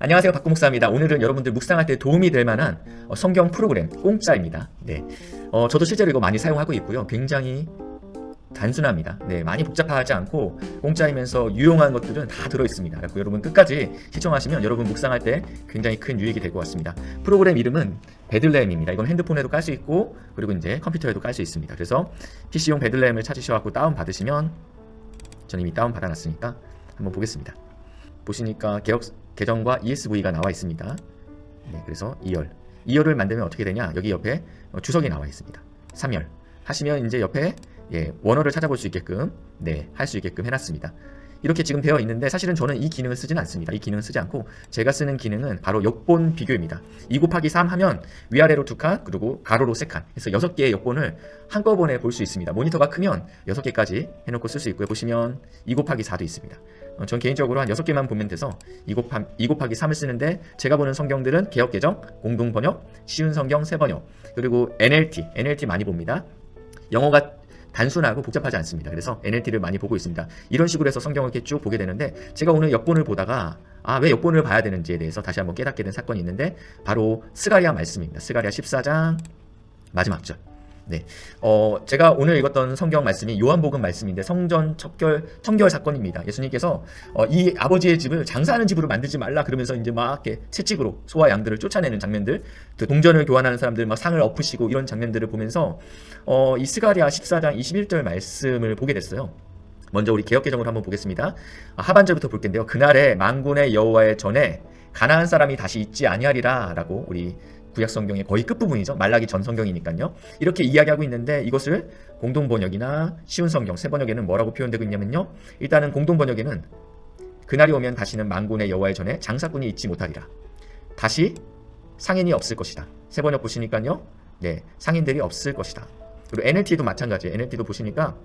안녕하세요 박구 목사입니다. 오늘은 여러분들 묵상할 때 도움이 될 만한 어, 성경 프로그램 공짜입니다. 네, 어, 저도 실제로 이거 많이 사용하고 있고요. 굉장히 단순합니다. 네, 많이 복잡하지 않고 공짜이면서 유용한 것들은 다 들어 있습니다. 그래서 여러분 끝까지 시청하시면 여러분 묵상할 때 굉장히 큰 유익이 될 것 같습니다. 프로그램 이름은 베들레헴입니다. 이건 핸드폰에도 깔 수 있고 그리고 이제 컴퓨터에도 깔 수 있습니다. 그래서 PC용 베들레헴을 찾으셔갖고 다운 받으시면 저는 이미 다운 받아놨으니까 한번 보겠습니다. 보시니까 개혁 계정과 ESV가 나와 있습니다. 네, 그래서 2열. 2열을 만들면 어떻게 되냐? 여기 옆에 어, 주석이 나와 있습니다. 3열. 하시면 이제 옆에 예, 원어를 찾아볼 수 있게끔 네, 할 수 있게끔 해놨습니다. 이렇게 지금 되어 있는데 사실은 저는 이 기능을 쓰지는 않습니다. 이 기능을 쓰지 않고 제가 쓰는 기능은 바로 역본 비교입니다. 2 곱하기 3 하면 위아래로 두칸 그리고 가로로 세 칸. 그래서 6개의 역본을 한꺼번에 볼 수 있습니다. 모니터가 크면 6개까지 해놓고 쓸 수 있고요. 보시면 2 곱하기 4도 있습니다. 어, 전 개인적으로 한 6개만 보면 돼서 2 곱하, 2 곱하기 3을 쓰는데 제가 보는 성경들은 개혁개정, 공동번역, 쉬운 성경 세번역 그리고 NLT, NLT 많이 봅니다. 영어가 단순하고 복잡하지 않습니다. 그래서 NLT를 많이 보고 있습니다. 이런 식으로 해서 성경을 이렇게 쭉 보게 되는데 제가 오늘 역본을 보다가 아, 왜 역본을 봐야 되는지에 대해서 다시 한번 깨닫게 된 사건이 있는데 바로 스가리아 말씀입니다. 스가리아 14장 마지막 절. 네. 어, 제가 오늘 읽었던 성경 말씀이 요한복음 말씀인데 성전 척결 청결 사건입니다. 예수님께서 어, 이 아버지의 집을 장사하는 집으로 만들지 말라 그러면서 이제 막 이렇게 채찍으로 소와 양들을 쫓아내는 장면들, 그 동전을 교환하는 사람들 막 상을 엎으시고 이런 장면들을 보면서 어, 이 스가리아 14장 21절 말씀을 보게 됐어요. 먼저 우리 개혁 개정을 한번 보겠습니다. 아, 하반절부터 볼 텐데요. 그날에 만군의 여호와의 전에 가나안 사람이 다시 있지 아니하리라라고 우리 구약 성경의 거의 끝부분이죠. 말라기 전 성경이니까요. 이렇게 이야기하고 있는데 이것을 공동 번역이나 쉬운 성경 세 번역에는 뭐라고 표현되고 있냐면요. 일단은 공동 번역에는 그날이 오면 다시는 만군의 여호와의 전에 장사꾼이 있지 못하리라. 다시 상인이 없을 것이다. 세 번역 보시니까요. 네, 상인들이 없을 것이다. 그리고 NLT도 마찬가지예요. NLT도 보시니까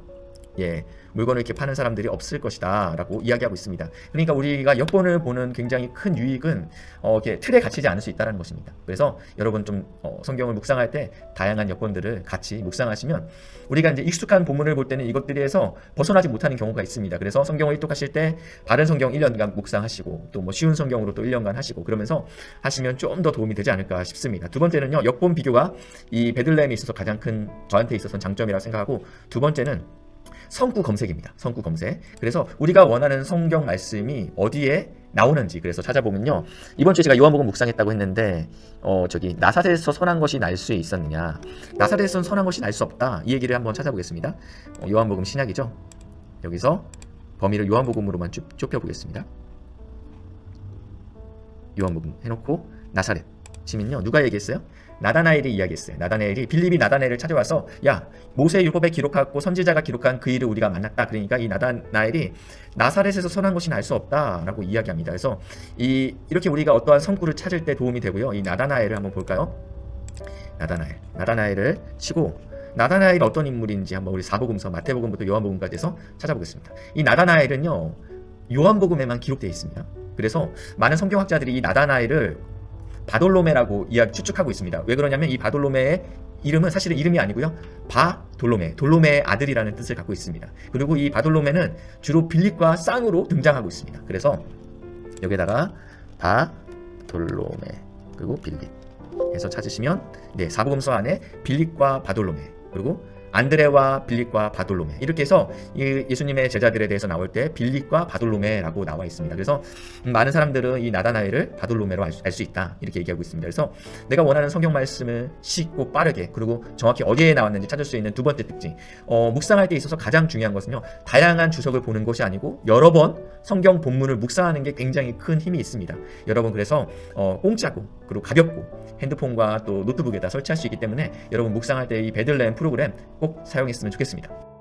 예, 물건을 이렇게 파는 사람들이 없을 것이다 라고 이야기하고 있습니다. 그러니까 우리가 역본을 보는 굉장히 큰 유익은 어, 이렇게 틀에 갇히지 않을 수 있다는 것입니다. 그래서 여러분 좀 어, 성경을 묵상할 때 다양한 역본들을 같이 묵상하시면 우리가 이제 익숙한 본문을 볼 때는 이것들에서 벗어나지 못하는 경우가 있습니다. 그래서 성경을 일독하실 때 바른 성경 1년간 묵상하시고 또 뭐 쉬운 성경으로 또 1년간 하시고 그러면서 하시면 좀 더 도움이 되지 않을까 싶습니다. 두 번째는요, 역본 비교가 이 베들레헴에 있어서 가장 큰 저한테 있어서는 장점이라고 생각하고 두 번째는 성구 검색입니다. 성구 검색. 그래서 우리가 원하는 성경 말씀이 어디에 나오는지 그래서 찾아보면요. 이번 주에 제가 요한복음 묵상했다고 했는데 어 저기 나사렛에서 선한 것이 날 수 있었느냐? 나사렛에서 선한 것이 날 수 없다. 이 얘기를 한번 찾아보겠습니다. 어, 요한복음 신약이죠. 여기서 범위를 요한복음으로만 쭉 좁혀 보겠습니다. 요한복음 해놓고 나사렛 치면요. 누가 얘기했어요? 나다나엘이 이야기했어요. 나다나엘이 빌립이 나다나엘을 찾아와서 야 모세 율법에 기록하고 선지자가 기록한 그 일을 우리가 만났다. 그러니까 이 나다나엘이 나사렛에서 선한 것이 날수 없다라고 이야기합니다. 그래서 이 이렇게 우리가 어떠한 성구를 찾을 때 도움이 되고요. 이 나다나엘을 한번 볼까요? 나다나엘, 나다나엘을 치고 나다나엘이 어떤 인물인지 한번 우리 사복음서, 마태복음부터 요한복음까지 해서 찾아보겠습니다. 이 나다나엘은요 요한복음에만 기록되어 있습니다. 그래서 많은 성경학자들이 이 나다나엘을 바돌로메라고 이야기 추측하고 있습니다. 왜 그러냐면 이 바돌로메의 이름은 사실은 이름이 아니고요. 바돌로메, 돌로메의 아들이라는 뜻을 갖고 있습니다. 그리고 이 바돌로메는 주로 빌립과 쌍으로 등장하고 있습니다. 그래서 여기다가 바돌로메 그리고 빌립 해서 찾으시면 네, 사복음서 안에 빌립과 바돌로메 그리고 안드레와 빌립과 바돌로메 이렇게 해서 이 예수님의 제자들에 대해서 나올 때 빌립과 바돌로메라고 나와 있습니다. 그래서 많은 사람들은 이 나다나엘을 바돌로메로 알 수 있다 이렇게 얘기하고 있습니다. 그래서 내가 원하는 성경 말씀을 쉽고 빠르게 그리고 정확히 어디에 나왔는지 찾을 수 있는 두 번째 특징 어, 묵상할 때 있어서 가장 중요한 것은요 다양한 주석을 보는 것이 아니고 여러 번 성경 본문을 묵상하는 게 굉장히 큰 힘이 있습니다. 여러분 그래서 어, 공짜고 그리고 가볍고 핸드폰과 또 노트북에다 설치할 수 있기 때문에 여러분 묵상할 때 이 베들레헴 프로그램 꼭 사용했으면 좋겠습니다.